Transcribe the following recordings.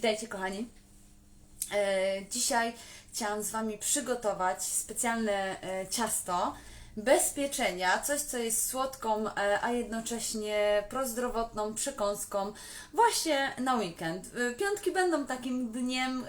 Witajcie kochani. E, dzisiaj chciałam z Wami przygotować specjalne e, ciasto bez pieczenia, coś co jest słodką, e, a jednocześnie prozdrowotną przekąską właśnie na weekend. Piątki będą takim dniem,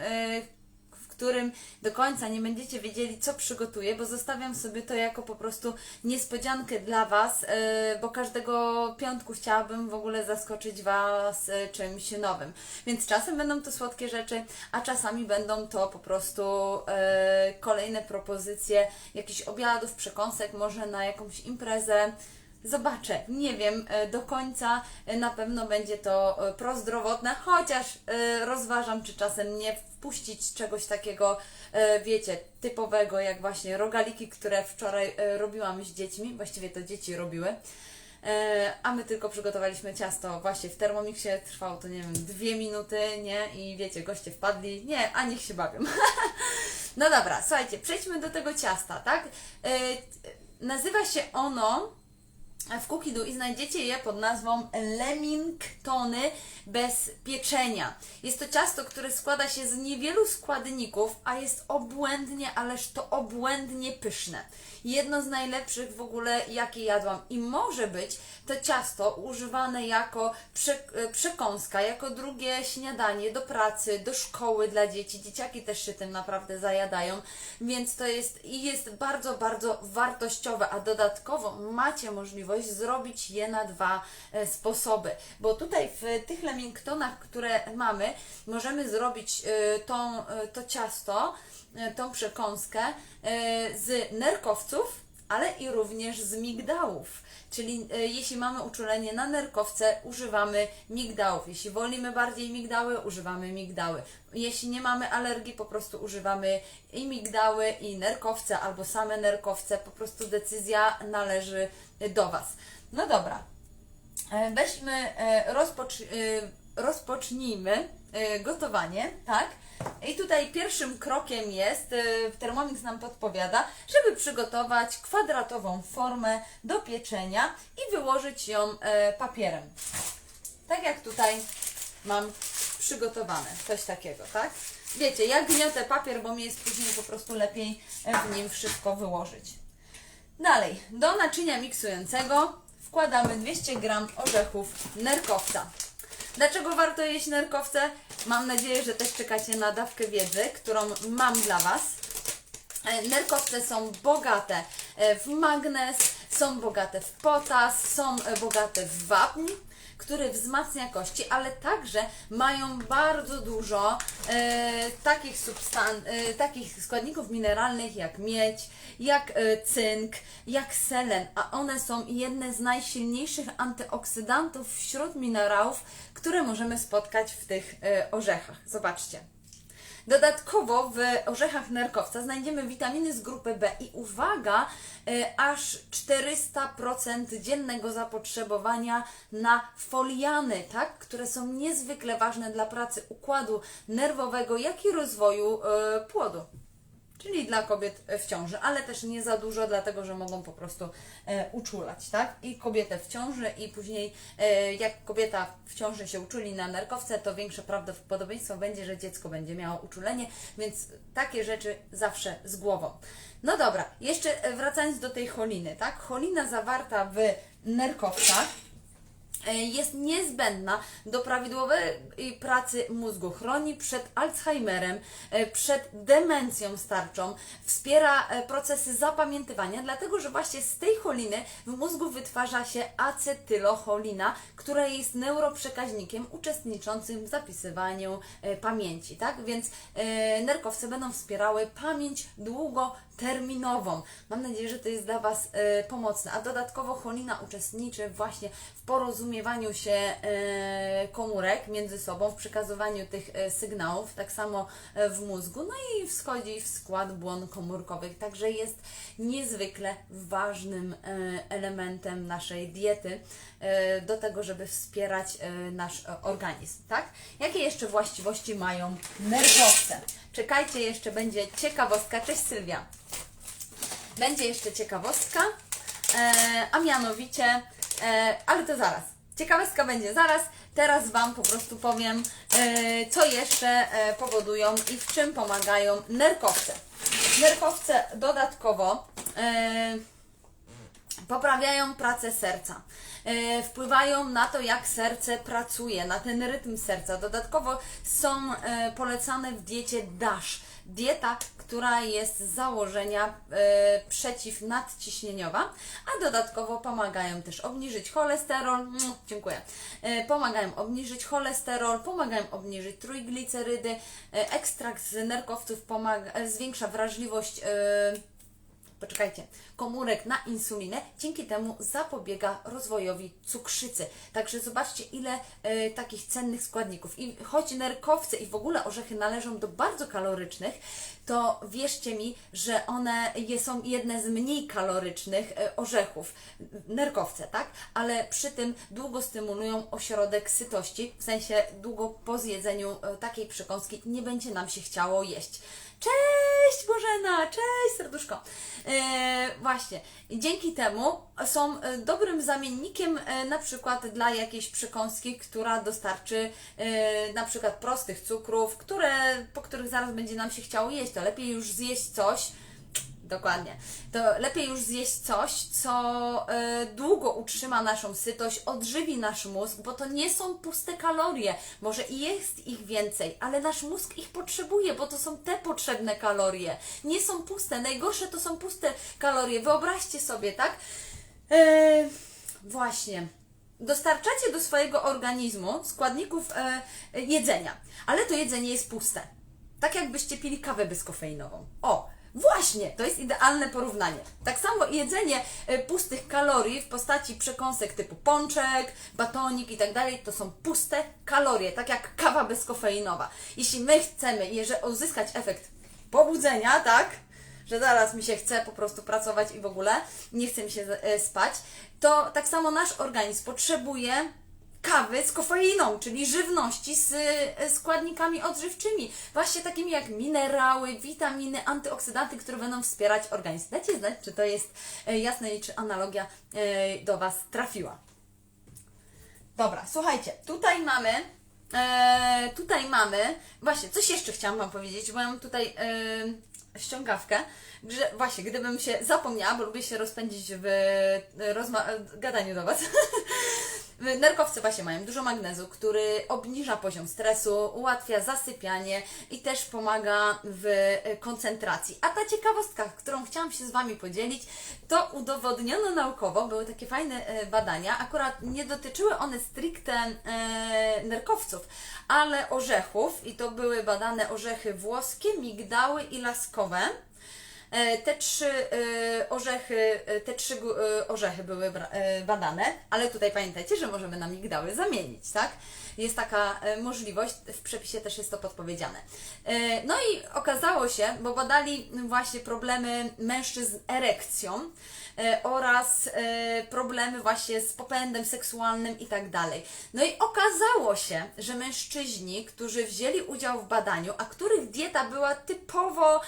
którym do końca nie będziecie wiedzieli, co przygotuję, bo zostawiam sobie to jako po prostu niespodziankę dla Was, e, bo każdego piątku chciałabym w ogóle zaskoczyć Was e, czymś nowym. Więc czasem będą to słodkie rzeczy, a czasami będą to po prostu e, kolejne propozycje jakichś obiadów, przekąsek, może na jakąś imprezę. Zobaczę, nie wiem e, do końca, e, na pewno będzie to e, prozdrowotne, chociaż rozważam, czy czasem nie wpuścić czegoś takiego, wiecie, typowego, jak właśnie rogaliki, które wczoraj robiłam z dziećmi, właściwie to dzieci robiły. A my tylko przygotowaliśmy ciasto właśnie w Thermomixie, trwało to nie wiem, dwie minuty, nie? I wiecie, goście wpadli, nie, a niech się bawią. no dobra, słuchajcie, przejdźmy do tego ciasta, tak? Nazywa się ono w Cookidu i znajdziecie je pod nazwą Lemingtony bez pieczenia. Jest to ciasto, które składa się z niewielu składników, a jest obłędnie, ależ to obłędnie pyszne. Jedno z najlepszych w ogóle, jakie jadłam. I może być to ciasto używane jako e, przekąska, jako drugie śniadanie do pracy, do szkoły dla dzieci. Dzieciaki też się tym naprawdę zajadają, więc to jest i jest bardzo, bardzo wartościowe, a dodatkowo macie możliwość zrobić je na dwa e, sposoby, bo tutaj w tych lemingtonach, które mamy, możemy zrobić e, tą, e, to ciasto, tą przekąskę z nerkowców, ale i również z migdałów. Czyli e, jeśli mamy uczulenie na nerkowce, używamy migdałów. Jeśli wolimy bardziej migdały, używamy migdały. Jeśli nie mamy alergii, po prostu używamy i migdały, i nerkowce, albo same nerkowce. Po prostu decyzja należy do Was. No dobra, E, weźmy, e, rozpocz, rozpocznijmy gotowanie, tak? I tutaj pierwszym krokiem jest, e, Thermomix nam podpowiada, żeby przygotować kwadratową formę do pieczenia i wyłożyć ją e, papierem. Tak jak tutaj mam przygotowane, coś takiego, tak? Wiecie, ja gniotę papier, bo mi jest później po prostu lepiej e, w nim wszystko wyłożyć. Dalej, do naczynia miksującego wkładamy 200 g orzechów nerkowca. Dlaczego warto jeść nerkowce? Mam nadzieję, że też czekacie na dawkę wiedzy, którą mam dla Was. E, Nerkowce są bogate e, w magnez, są bogate w potas, są e, bogate w wapń, który wzmacnia kości, ale także mają bardzo dużo e, takich, substan- e, takich składników mineralnych jak miedź, jak e, cynk, jak selen, a one są jedne z najsilniejszych antyoksydantów wśród minerałów, które możemy spotkać w tych e, orzechach. Zobaczcie. Dodatkowo w orzechach nerkowca znajdziemy witaminy z grupy B i uwaga, e, aż 400% dziennego zapotrzebowania na foliany, tak, które są niezwykle ważne dla pracy układu nerwowego, jak i rozwoju e, płodu. Czyli dla kobiet w ciąży, ale też nie za dużo, dlatego że mogą po prostu e, uczulać, tak? I kobietę w ciąży, i później e, jak kobieta w ciąży się uczuli na nerkowce, to większe prawdopodobieństwo będzie, że dziecko będzie miało uczulenie, więc takie rzeczy zawsze z głową. No dobra, jeszcze e, wracając do tej choliny, tak? Cholina zawarta w nerkowcach e, jest niezbędna do prawidłowej pracy mózgu. Chroni przed Alzheimerem, e, przed demencją starczą, wspiera e, procesy zapamiętywania, dlatego że właśnie z tej choliny w mózgu wytwarza się acetylocholina, która jest neuroprzekaźnikiem uczestniczącym w zapisywaniu e, pamięci, tak? Więc e, nerkowce będą wspierały pamięć długoterminową. Mam nadzieję, że to jest dla Was e, pomocne. A dodatkowo cholina uczestniczy właśnie w porozumiewaniu się e, komórek między sobą, w przekazywaniu tych e, sygnałów, tak samo e, w mózgu, no i wschodzi w skład błon komórkowych. Także jest niezwykle ważnym elementem naszej diety do tego, żeby wspierać nasz organizm, tak? Jakie jeszcze właściwości mają nerwowce? Czekajcie, jeszcze będzie ciekawostka. Cześć Sylwia. Będzie jeszcze ciekawostka, a mianowicie, ale to zaraz. Ciekawostka będzie zaraz. Teraz Wam po prostu powiem, e, co jeszcze e, powodują i w czym pomagają nerkowce. Nerkowce dodatkowo e, poprawiają pracę serca. E, wpływają na to, jak serce pracuje, na ten rytm serca. Dodatkowo są e, polecane w diecie DASH. Dieta, która jest z założenia e, przeciwnadciśnieniowa, a dodatkowo pomagają też obniżyć cholesterol. Dziękuję. E, pomagają obniżyć cholesterol, pomagają obniżyć trójglicerydy. E, ekstrakt z nerkowców pomaga, zwiększa wrażliwość. Poczekajcie, komórek na insulinę, dzięki temu zapobiega rozwojowi cukrzycy. Także zobaczcie, ile e, takich cennych składników. I choć nerkowce i w ogóle orzechy należą do bardzo kalorycznych, to wierzcie mi, że one są jedne z mniej kalorycznych e, orzechów. Nerkowce, tak? Ale przy tym długo stymulują ośrodek sytości, w sensie długo po zjedzeniu e, takiej przekąski nie będzie nam się chciało jeść. Cześć Bożena, cześć serduszko. E, właśnie, dzięki temu są e, dobrym zamiennikiem e, na przykład dla jakiejś przekąski, która dostarczy na przykład prostych cukrów, które, po których zaraz będzie nam się chciało jeść. To lepiej już zjeść coś, Dokładnie. To lepiej już zjeść coś, co e, długo utrzyma naszą sytość, odżywi nasz mózg, bo to nie są puste kalorie. Może i jest ich więcej, ale nasz mózg ich potrzebuje, bo to są te potrzebne kalorie. Nie są puste. Najgorsze to są puste kalorie. Wyobraźcie sobie, tak? E, właśnie dostarczacie do swojego organizmu składników e, jedzenia, ale to jedzenie jest puste. Tak jakbyście pili kawę bezkofeinową. O, właśnie, to jest idealne porównanie. Tak samo jedzenie e, pustych kalorii w postaci przekąsek typu pączek, batonik i tak dalej, to są puste kalorie, tak jak kawa bezkofeinowa. Jeśli my chcemy uzyskać efekt pobudzenia, tak? że zaraz mi się chce po prostu pracować i w ogóle nie chce mi się e, spać, to tak samo nasz organizm potrzebuje kawy z kofeiną, czyli żywności z e, składnikami odżywczymi, właśnie takimi jak minerały, witaminy, antyoksydanty, które będą wspierać organizm. Dajcie znać, czy to jest e, jasne i czy analogia e, do Was trafiła. Dobra, słuchajcie, tutaj mamy tutaj mamy, właśnie, coś jeszcze chciałam Wam powiedzieć, bo mam tutaj e, ściągawkę, że właśnie, gdybym się zapomniała, bo lubię się rozpędzić w rozma- gadaniu do Was. Nerkowce właśnie mają dużo magnezu, który obniża poziom stresu, ułatwia zasypianie i też pomaga w koncentracji. A ta ciekawostka, którą chciałam się z Wami podzielić, to udowodniono naukowo, były takie fajne e, badania, akurat nie dotyczyły one stricte e, nerkowców, ale orzechów i to były badane orzechy włoskie, migdały i laskowe. E, te trzy e, orzechy, e, te trzy orzechy były badane, ale tutaj pamiętajcie, że możemy na migdały zamienić, tak? Jest taka możliwość, w przepisie też jest to podpowiedziane. No i okazało się, bo badali właśnie problemy mężczyzn z erekcją, oraz problemy właśnie z popędem seksualnym i tak dalej. No i okazało się, że mężczyźni, którzy wzięli udział w badaniu, a których dieta była typowo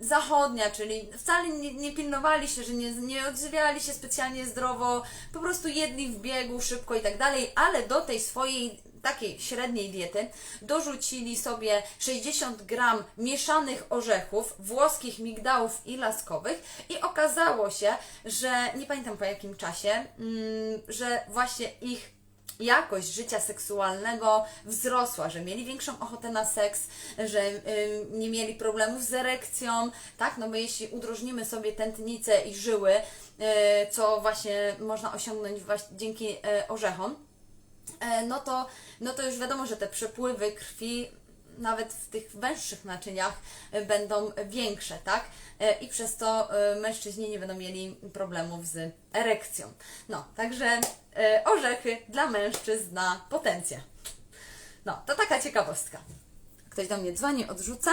zachodnia, czyli wcale nie, nie pilnowali się, że nie, nie odżywiali się specjalnie zdrowo, po prostu jedli w biegu szybko i tak dalej, ale do tej swojej takiej średniej diety dorzucili sobie 60 gram mieszanych orzechów, włoskich migdałów i laskowych i okazało się, że nie pamiętam po jakim czasie, mm, że właśnie ich jakość życia seksualnego wzrosła, że mieli większą ochotę na seks, że y, nie mieli problemów z erekcją, tak? No bo jeśli udrożnimy sobie tętnicę i żyły, y, co właśnie można osiągnąć właśnie dzięki y, orzechom, no to, no to już wiadomo, że te przepływy krwi nawet w tych węższych naczyniach y, będą większe, tak? Y, I przez to mężczyźni nie będą mieli problemów z erekcją. No, także orzechy dla mężczyzn na potencję. No, to taka ciekawostka. Ktoś do mnie dzwoni, odrzucę.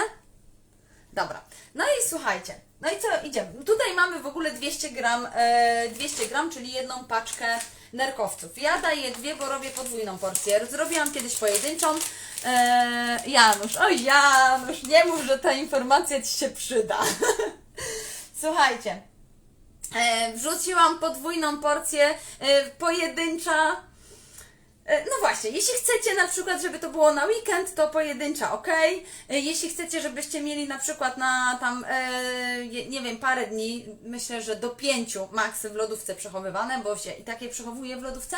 Dobra. No i słuchajcie. No i co, idziemy. Tutaj mamy w ogóle 200 gram, 200 gram, czyli jedną paczkę nerkowców. Ja daję dwie, bo robię podwójną porcję. Zrobiłam kiedyś pojedynczą. Eee, Janusz, oj Janusz, nie mów, że ta informacja Ci się przyda. Słuchajcie, E, wrzuciłam podwójną porcję, e, pojedyncza. E, No właśnie, jeśli chcecie na przykład, żeby to było na weekend, to pojedyncza ok. E, Jeśli chcecie, żebyście mieli na przykład na tam, e, nie wiem, parę dni, myślę, że do pięciu maksy w lodówce przechowywane, bo się i takie przechowuje w lodówce,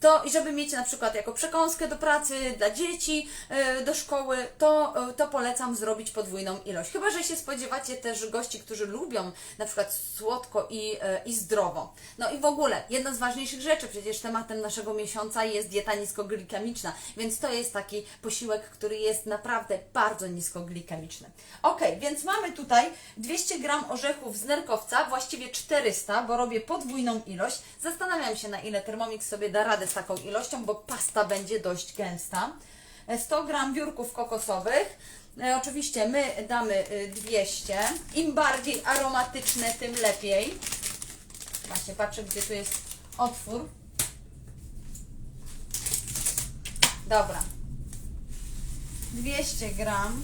to i żeby mieć na przykład jako przekąskę do pracy, dla dzieci, e, do szkoły, to, e, to polecam zrobić podwójną ilość. Chyba, że się spodziewacie też gości, którzy lubią na przykład słodko i, e, i zdrowo. No i w ogóle, jedna z ważniejszych rzeczy, przecież tematem naszego miesiąca jest dieta niskoglikemiczna, więc to jest taki posiłek, który jest naprawdę bardzo niskoglikemiczny. Ok, więc mamy tutaj 200 gram orzechów z nerkowca, właściwie 400, bo robię podwójną ilość. Zastanawiam się, na ile Thermomix sobie da radę z taką ilością, bo pasta będzie dość gęsta. E, 100 gram biurków kokosowych. E, Oczywiście my damy y, 200. Im bardziej aromatyczne, tym lepiej. Właśnie patrzę, gdzie tu jest otwór. Dobra. 200 gram.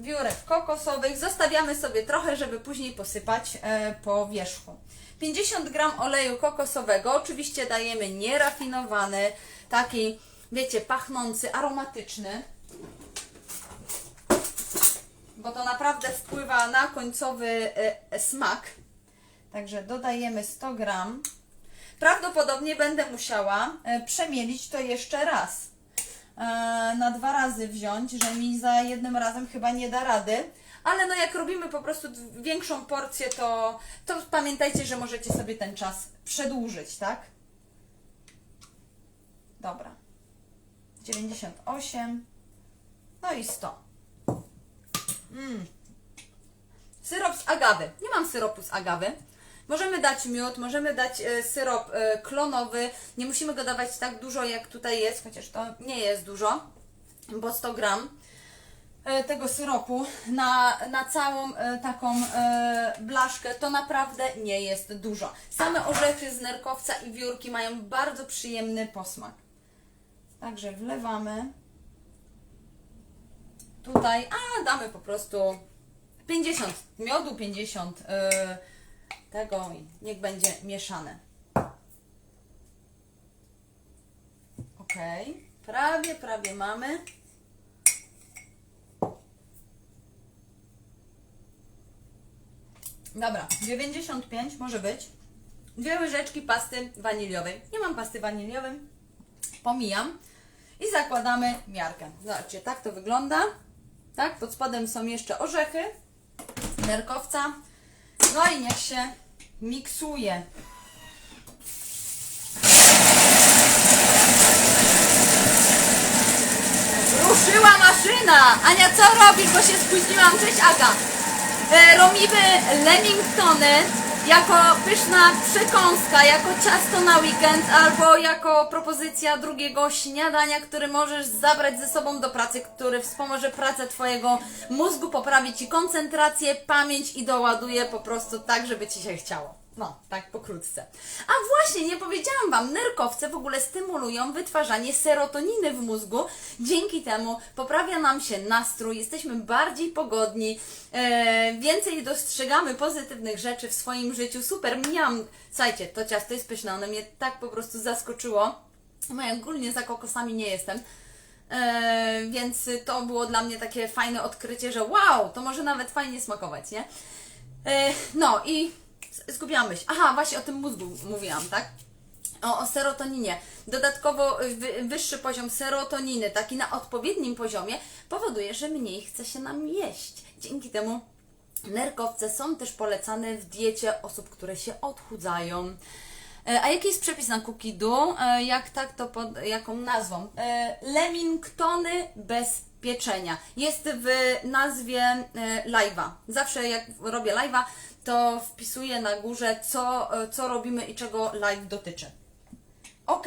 Biurek kokosowych. Zostawiamy sobie trochę, żeby później posypać e, po wierzchu. 50 gram oleju kokosowego. Oczywiście dajemy nierafinowany, taki, wiecie, pachnący, aromatyczny bo to naprawdę wpływa na końcowy e, e, smak. Także dodajemy 100 gram. Prawdopodobnie będę musiała przemielić to jeszcze raz. E, na dwa razy wziąć, że mi za jednym razem chyba nie da rady. Ale no jak robimy po prostu większą porcję, to, to pamiętajcie, że możecie sobie ten czas przedłużyć, tak? Dobra. 98. No i 100. Syrop z agawy. Nie mam syropu z agawy. Możemy dać miód, możemy dać e, syrop e, klonowy. Nie musimy go dawać tak dużo, jak tutaj jest, chociaż to nie jest dużo, bo 100 gram e, tego syropu na, na całą taką blaszkę to naprawdę nie jest dużo. Same orzechy z nerkowca i wiórki mają bardzo przyjemny posmak. Także wlewamy. Tutaj, a damy po prostu 50 miodu, 50 yy, tego i niech będzie mieszane. Ok, prawie, prawie mamy. Dobra, 95 może być. Dwie łyżeczki pasty waniliowej. Nie mam pasty waniliowej, pomijam. I zakładamy miarkę. Zobaczcie, tak to wygląda. Tak, pod spodem są jeszcze orzechy, nerkowca. No i niech się miksuje. Ruszyła maszyna! Ania, co robisz, bo się spóźniłam? Cześć Aga! E, robimy lemingtony jako pyszna przekąska, jako ciasto na weekend albo jako propozycja drugiego śniadania, który możesz zabrać ze sobą do pracy, który wspomoże pracę Twojego mózgu, poprawi Ci koncentrację, pamięć i doładuje po prostu tak, żeby Ci się chciało. No, tak pokrótce. A właśnie, nie powiedziałam Wam, nerkowce w ogóle stymulują wytwarzanie serotoniny w mózgu. Dzięki temu poprawia nam się nastrój, jesteśmy bardziej pogodni, e, więcej dostrzegamy pozytywnych rzeczy w swoim życiu. Super, miałam, słuchajcie, to ciasto jest pyszne, ono mnie tak po prostu zaskoczyło. No ja ogólnie za kokosami nie jestem. E, więc to było dla mnie takie fajne odkrycie, że wow, to może nawet fajnie smakować, nie? E, no i zgubiłam myśl. Aha, właśnie o tym mózgu mówiłam, tak? O, o serotoninie. Dodatkowo wy, wyższy poziom serotoniny, taki na odpowiednim poziomie, powoduje, że mniej chce się nam jeść. Dzięki temu nerkowce są też polecane w diecie osób, które się odchudzają. E, A jaki jest przepis na cookie-do? E, Jak tak, to pod jaką nazwą? E, Lemingtony bez pieczenia. Jest w nazwie live'a. Zawsze jak robię live'a, to wpisuję na górze, co, e, co robimy i czego live dotyczy. Ok,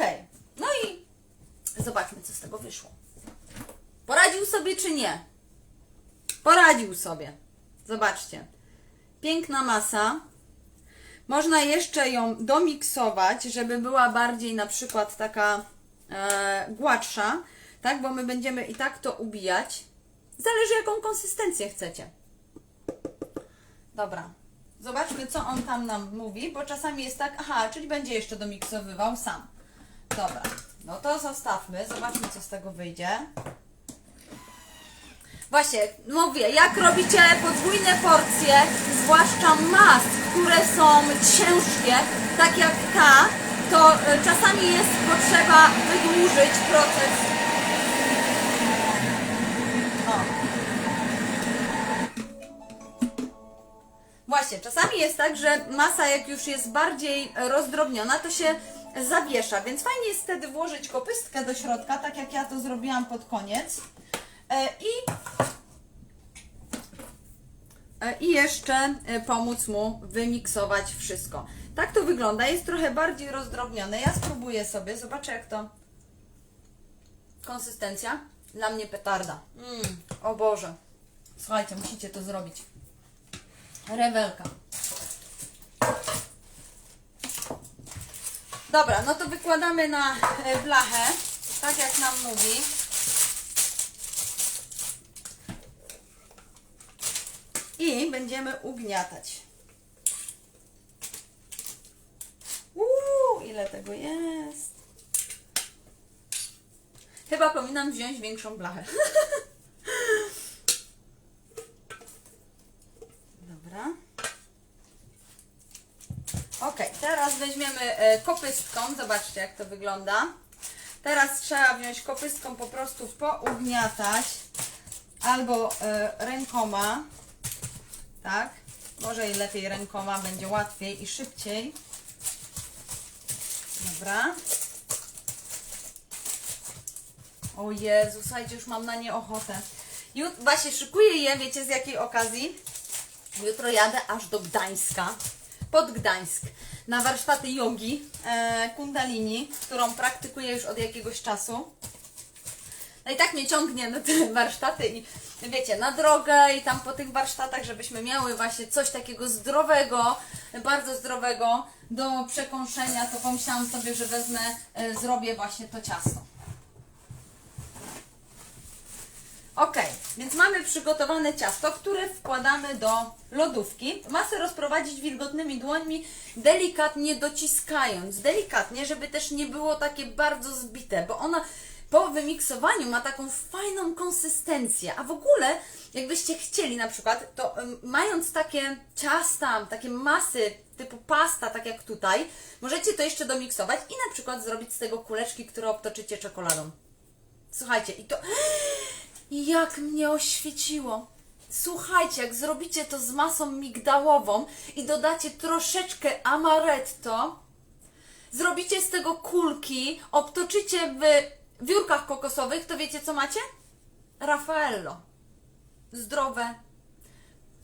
no i zobaczmy, co z tego wyszło. Poradził sobie czy nie? Poradził sobie. Zobaczcie. Piękna masa. Można jeszcze ją domiksować, żeby była bardziej na przykład taka e, gładsza, tak? Bo my będziemy i tak to ubijać. Zależy jaką konsystencję chcecie. Dobra. Zobaczmy, co on tam nam mówi, bo czasami jest tak, aha, czyli będzie jeszcze domiksowywał sam. Dobra, no to zostawmy, zobaczmy, co z tego wyjdzie. Właśnie, mówię, jak robicie podwójne porcje, zwłaszcza mas, które są ciężkie, tak jak ta, to e, czasami jest potrzeba wydłużyć proces. Właśnie, czasami jest tak, że masa jak już jest bardziej rozdrobniona, to się zawiesza, więc fajnie jest wtedy włożyć kopystkę do środka, tak jak ja to zrobiłam pod koniec. E, I E, i jeszcze e, pomóc mu wymiksować wszystko. Tak to wygląda, jest trochę bardziej rozdrobnione. Ja spróbuję sobie, zobaczę jak to konsystencja. Dla mnie petarda. Mm, o Boże. Słuchajcie, musicie to zrobić. Rewelka. Dobra, no to wykładamy na e, blachę, tak jak nam mówi. I będziemy ugniatać. Uuu, ile tego jest. Chyba powinnam wziąć większą blachę. Dobra. Ok, teraz weźmiemy e, kopystką. Zobaczcie, jak to wygląda. Teraz trzeba wziąć kopystką, po prostu pougniatać albo e, rękoma. Tak? Może i lepiej rękoma, będzie łatwiej i szybciej. Dobra. O Jezu, słuchajcie, już mam na nie ochotę. Jut, właśnie szykuję je, wiecie z jakiej okazji? Jutro jadę aż do Gdańska, pod Gdańsk, na warsztaty jogi e, kundalini, którą praktykuję już od jakiegoś czasu. No i tak mnie ciągnie na te warsztaty i wiecie, na drogę i tam po tych warsztatach, żebyśmy miały właśnie coś takiego zdrowego, bardzo zdrowego do przekąszenia, to pomyślałam sobie, że wezmę, e, zrobię właśnie to ciasto. Ok, więc mamy przygotowane ciasto, które wkładamy do lodówki. Masę rozprowadzić wilgotnymi dłońmi, delikatnie dociskając. Delikatnie, żeby też nie było takie bardzo zbite, bo ona po wymiksowaniu ma taką fajną konsystencję. A w ogóle, jakbyście chcieli na przykład, to mając takie ciasta, takie masy typu pasta, tak jak tutaj, możecie to jeszcze domiksować i na przykład zrobić z tego kuleczki, które obtoczycie czekoladą. Słuchajcie, i to. Jak mnie oświeciło! Słuchajcie, jak zrobicie to z masą migdałową i dodacie troszeczkę amaretto, zrobicie z tego kulki, obtoczycie w wiórkach kokosowych, to wiecie co macie? Raffaello. Zdrowe,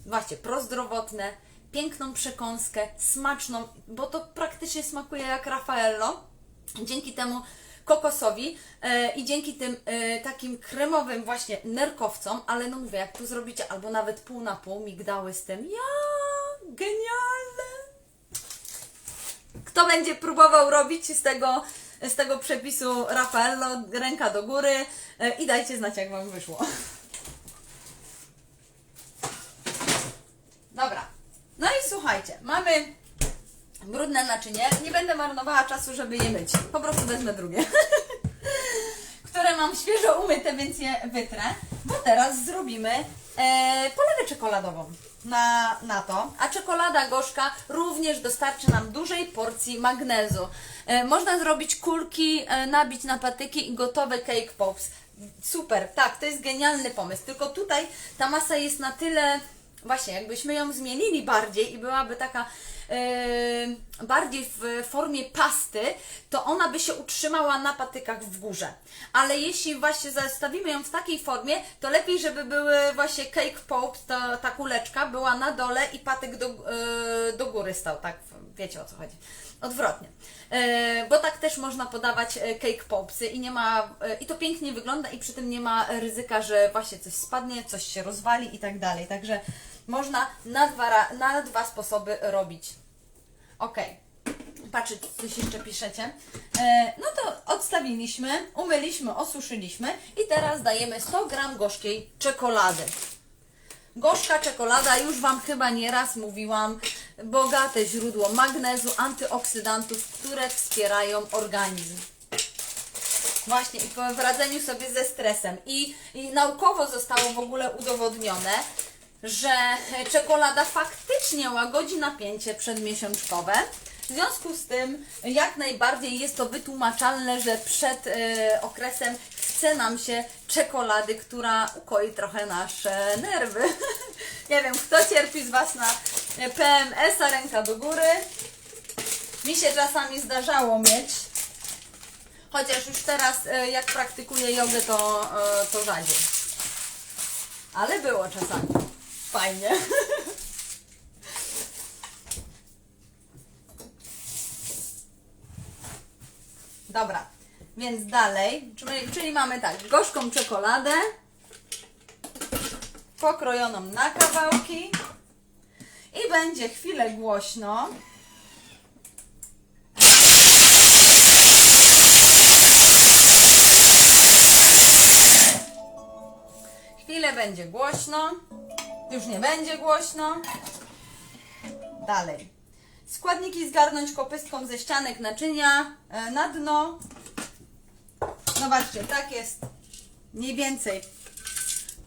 właśnie prozdrowotne, piękną przekąskę, smaczną, bo to praktycznie smakuje jak Raffaello. Dzięki temu kokosowi e, i dzięki tym e, takim kremowym właśnie nerkowcom, ale no mówię, jak tu zrobicie albo nawet pół na pół migdały z tym, ja, genialne! Kto będzie próbował robić z tego, z tego przepisu Raffaello, ręka do góry e, i dajcie znać, jak Wam wyszło. Dobra. No i słuchajcie, mamy brudne naczynie. Nie będę marnowała czasu, żeby je myć. Po prostu wezmę drugie. Które mam świeżo umyte, więc je wytrę. Bo teraz zrobimy e, polewę czekoladową na, na to. A czekolada gorzka również dostarczy nam dużej porcji magnezu. E, można zrobić kulki, e, nabić na patyki i gotowe cake pops. Super, tak, to jest genialny pomysł. Tylko tutaj ta masa jest na tyle właśnie, jakbyśmy ją zmienili bardziej i byłaby taka bardziej w formie pasty, to ona by się utrzymała na patykach w górze. Ale jeśli właśnie zostawimy ją w takiej formie, to lepiej, żeby były właśnie cake pops, ta, ta kuleczka była na dole i patyk do, yy, do góry stał, tak? Wiecie o co chodzi. Odwrotnie. Yy, bo tak też można podawać e, cake popsy i nie ma, i to pięknie wygląda i przy tym nie ma ryzyka, że właśnie coś spadnie, coś się rozwali i tak dalej. Także można na dwa, na dwa sposoby robić. Ok. patrzeć, co coś jeszcze piszecie. E, no to odstawiliśmy, umyliśmy, osuszyliśmy i teraz dajemy 100 gram gorzkiej czekolady. Gorzka czekolada, już Wam chyba nieraz mówiłam, bogate źródło magnezu, antyoksydantów, które wspierają organizm. Właśnie, i po radzeniu sobie ze stresem. I, I naukowo zostało w ogóle udowodnione, że czekolada faktycznie łagodzi napięcie przedmiesiączkowe. W związku z tym, jak najbardziej jest to wytłumaczalne, że przed e, okresem chce nam się czekolady, która ukoi trochę nasze nerwy. Nie wiem, kto cierpi z Was na PMS-a, ręka do góry. Mi się czasami zdarzało mieć, Chociaż już teraz, e, jak praktykuję jogę, to, e, to rzadziej. Ale było czasami. Fajnie. Dobra, więc dalej, czyli, czyli mamy tak, gorzką czekoladę, pokrojoną na kawałki i będzie chwilę głośno. Chwilę będzie głośno. Już nie będzie głośno. Dalej. Składniki zgarnąć kopystką ze ścianek naczynia e, na dno. Zobaczcie, tak jest mniej więcej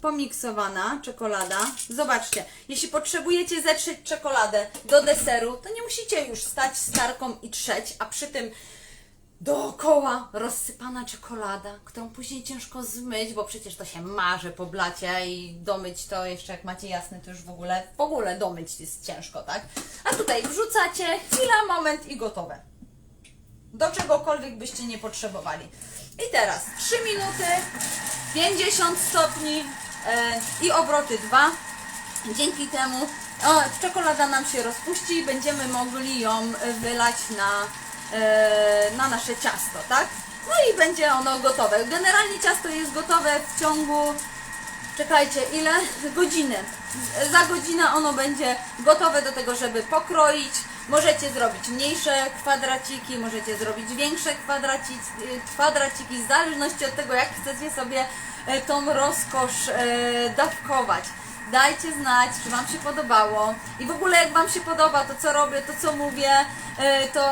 pomiksowana czekolada. Zobaczcie, jeśli potrzebujecie zetrzeć czekoladę do deseru, to nie musicie już stać z tarką i trzeć, a przy tym dookoła rozsypana czekolada, którą później ciężko zmyć, bo przecież to się marzy po blacie i domyć to jeszcze jak macie jasny, to już w ogóle, w ogóle domyć jest ciężko, tak? A tutaj wrzucacie, chwila, moment i gotowe. Do czegokolwiek byście nie potrzebowali. I teraz 3 minuty, 50 stopni e, i obroty 2. Dzięki temu o, czekolada nam się rozpuści i będziemy mogli ją wylać na, na nasze ciasto, tak? No i będzie ono gotowe. Generalnie ciasto jest gotowe w ciągu, czekajcie, ile? Godziny. Za godzinę ono będzie gotowe do tego, żeby pokroić. Możecie zrobić mniejsze kwadraciki, możecie zrobić większe kwadraciki, kwadraciki w zależności od tego, jak chcecie sobie e, tą rozkosz e, dawkować. Dajcie znać, czy Wam się podobało i w ogóle jak Wam się podoba to, co robię, to, co mówię, e, to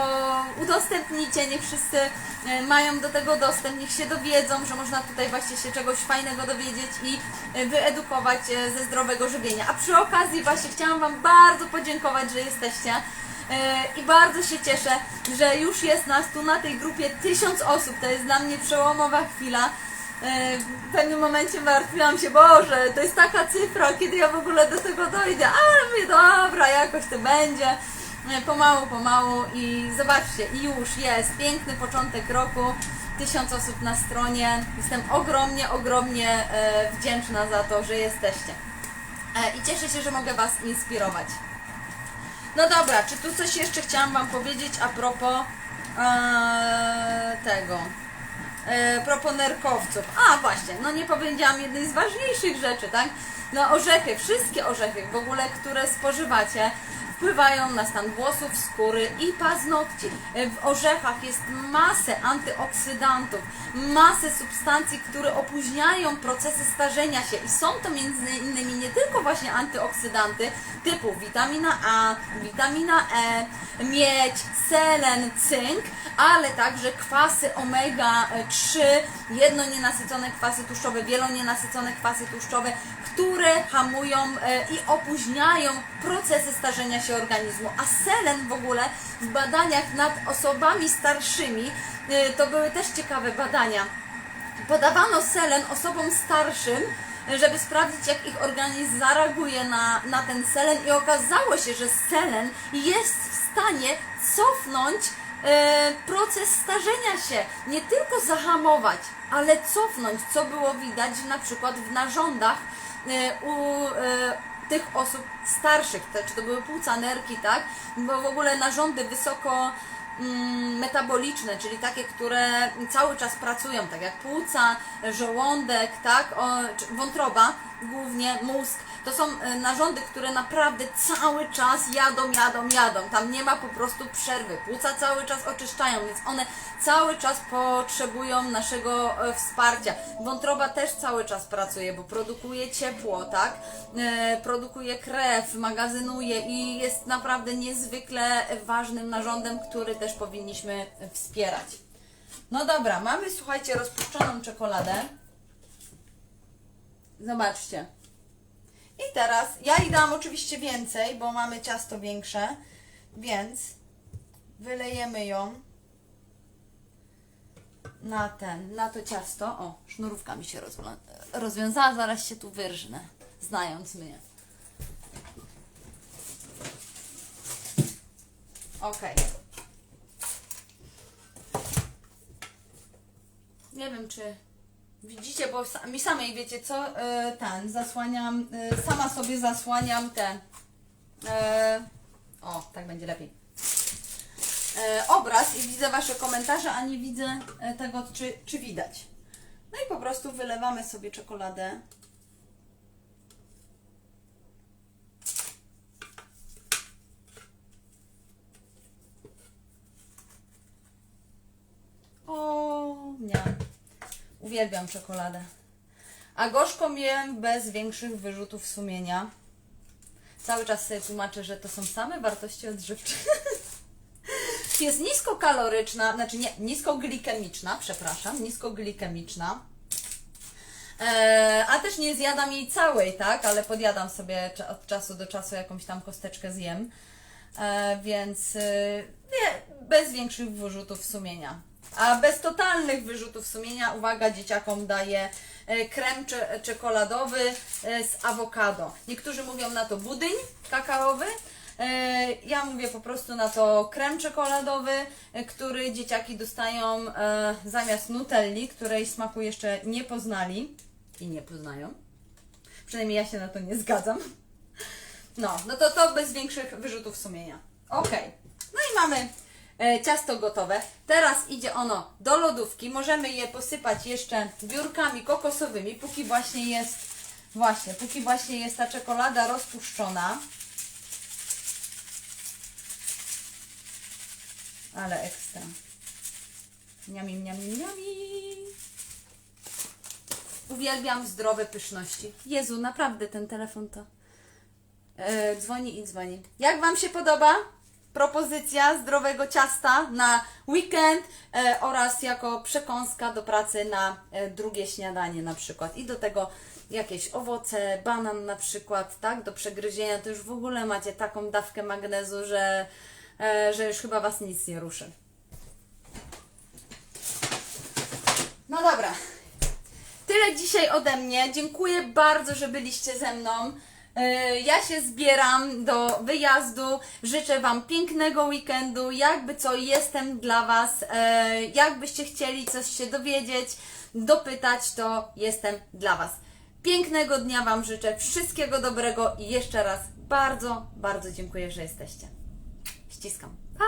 udostępnijcie, niech wszyscy e, mają do tego dostęp, niech się dowiedzą, że można tutaj właśnie się czegoś fajnego dowiedzieć i e, wyedukować ze zdrowego żywienia. A przy okazji właśnie chciałam Wam bardzo podziękować, że jesteście. I bardzo się cieszę, że już jest nas tu na tej grupie tysiąc osób. To jest dla mnie przełomowa chwila. E, W pewnym momencie martwiłam się, Boże, to jest taka cyfra, kiedy ja w ogóle do tego dojdę. Ale mówię, dobra, jakoś to będzie. E, Pomału, pomału i zobaczcie, i już jest piękny początek roku. Tysiąc osób na stronie. Jestem ogromnie, ogromnie e, wdzięczna za to, że jesteście. I cieszę się, że mogę Was inspirować. No dobra, czy tu coś jeszcze chciałam Wam powiedzieć a propos tego? E, propos nerkowców. A właśnie, no nie powiedziałam jednej z ważniejszych rzeczy, tak? No orzechy, wszystkie orzechy w ogóle, które spożywacie, wpływają na stan włosów, skóry i paznokci. W orzechach jest masę antyoksydantów, masę substancji, które opóźniają procesy starzenia się i są to między innymi nie tylko właśnie antyoksydanty typu witamina A, witamina E, miedź, selen, cynk, ale także kwasy omega-3, jednonienasycone kwasy tłuszczowe, wielonienasycone kwasy tłuszczowe, które hamują e, i opóźniają procesy starzenia się organizmu. A selen w ogóle w badaniach nad osobami starszymi, e, to były też ciekawe badania, podawano selen osobom starszym, żeby sprawdzić, jak ich organizm zareaguje na, na ten selen i okazało się, że selen jest w stanie cofnąć e, proces starzenia się, nie tylko zahamować, ale cofnąć, co było widać na przykład w narządach e, u tych osób starszych, te, czy to były płucanerki, tak? Bo w ogóle narządy wysoko mm, metaboliczne, czyli takie, które cały czas pracują, tak jak płuca, żołądek, tak, o, wątroba, głównie mózg, To są e, narządy, które naprawdę cały czas jadą, jadą, jadą. Tam nie ma po prostu przerwy. Płuca cały czas oczyszczają, więc one cały czas potrzebują naszego e, wsparcia. Wątroba też cały czas pracuje, bo produkuje ciepło, tak? E, produkuje krew, magazynuje i jest naprawdę niezwykle ważnym narządem, który też powinniśmy wspierać. No dobra, mamy słuchajcie rozpuszczoną czekoladę. Zobaczcie. I teraz ja jej dam oczywiście więcej, bo mamy ciasto większe, więc wylejemy ją na ten, na to ciasto. O, sznurówka mi się rozwiązała, zaraz się tu wyrżnę, znając mnie. Okej. Nie wiem, czy widzicie, bo mi samej wiecie co, e, ten, zasłaniam, e, sama sobie zasłaniam ten, e, o, tak będzie lepiej, obraz i widzę Wasze komentarze, a nie widzę tego, czy, czy widać. No i po prostu wylewamy sobie czekoladę. O, nie. Uwielbiam czekoladę. A gorzką jem bez większych wyrzutów sumienia. Cały czas sobie tłumaczę, że to są same wartości odżywcze. Jest niskokaloryczna, znaczy nie, niskoglikemiczna, przepraszam, niskoglikemiczna. E, a też nie zjadam jej całej, tak? Ale podjadam sobie od czasu do czasu jakąś tam kosteczkę zjem. E, więc e, bez większych wyrzutów sumienia. A bez totalnych wyrzutów sumienia, uwaga, dzieciakom daję e, krem cze- czekoladowy e, z awokado. Niektórzy mówią na to budyń kakaowy. E, Ja mówię po prostu na to krem czekoladowy, e, który dzieciaki dostają zamiast nutelli, której smaku jeszcze nie poznali i nie poznają. Przynajmniej ja się na to nie zgadzam. No, no to to bez większych wyrzutów sumienia. Ok. No i mamy ciasto gotowe. Teraz idzie ono do lodówki. Możemy je posypać jeszcze biurkami kokosowymi, póki właśnie jest właśnie, póki właśnie jest ta czekolada rozpuszczona. Ale ekstra. Niami, niami, niami. Uwielbiam zdrowe pyszności. Jezu, naprawdę ten telefon to... E, dzwoni i dzwoni. Jak Wam się podoba propozycja zdrowego ciasta na weekend e, oraz jako przekąska do pracy na e, drugie śniadanie na przykład i do tego jakieś owoce, banan na przykład, tak, do przegryzienia, to już w ogóle macie taką dawkę magnezu, że, e, że już chyba Was nic nie ruszy. No dobra, Tyle dzisiaj ode mnie. Dziękuję bardzo, że byliście ze mną. Yy, Ja się zbieram do wyjazdu. Życzę Wam pięknego weekendu. Jakby co, jestem dla Was. Yy, Jakbyście chcieli coś się dowiedzieć, dopytać, to jestem dla Was. Pięknego dnia Wam życzę. Wszystkiego dobrego i jeszcze raz bardzo, bardzo dziękuję, że jesteście. Ściskam. Pa!